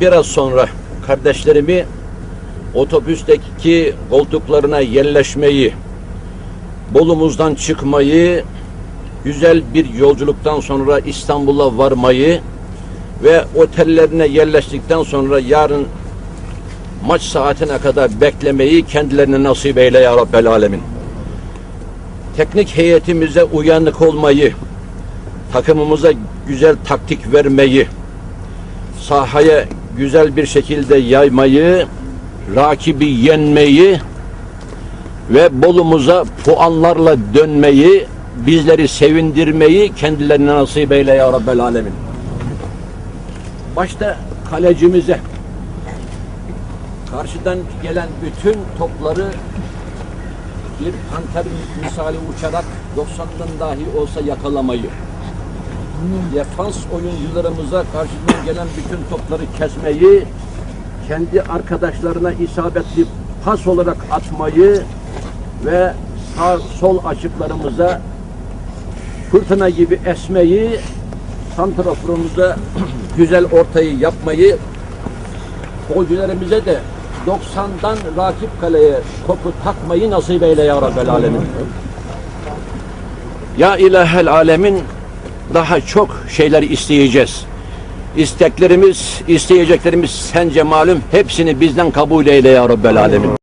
biraz sonra kardeşlerimi otobüsteki koltuklarına yerleşmeyi, Bolumuzdan çıkmayı, güzel bir yolculuktan sonra İstanbul'a varmayı ve otellerine yerleştikten sonra yarın maç saatine kadar beklemeyi kendilerine nasip eyle ya Rabbel Alemin. Teknik heyetimize uyanık olmayı, takımımıza güzel taktik vermeyi, sahaya güzel bir şekilde yaymayı, rakibi yenmeyi ve Bolumuza puanlarla dönmeyi, bizleri sevindirmeyi kendilerine nasip eyle ya Rabbel Alemin. Başta kalecimize karşıdan gelen bütün topları bir panter misali uçarak 90'dan dahi olsa yakalamayı, defans oyuncularımıza karşıdan gelen bütün topları kesmeyi, kendi arkadaşlarına isabetli pas olarak atmayı ve sağ sol açıklarımıza fırtına gibi esmeyi, santraforumuza güzel ortayı yapmayı, golcülerimize de 90'dan rakip kaleye topu takmayı nasip eyle ya Rabbel Alemin. Ya ilahel alemin daha çok şeyler isteyeceğiz. İsteklerimiz, isteyeceklerimiz sence malum hepsini bizden kabul eyle ya Rabbel Alemin.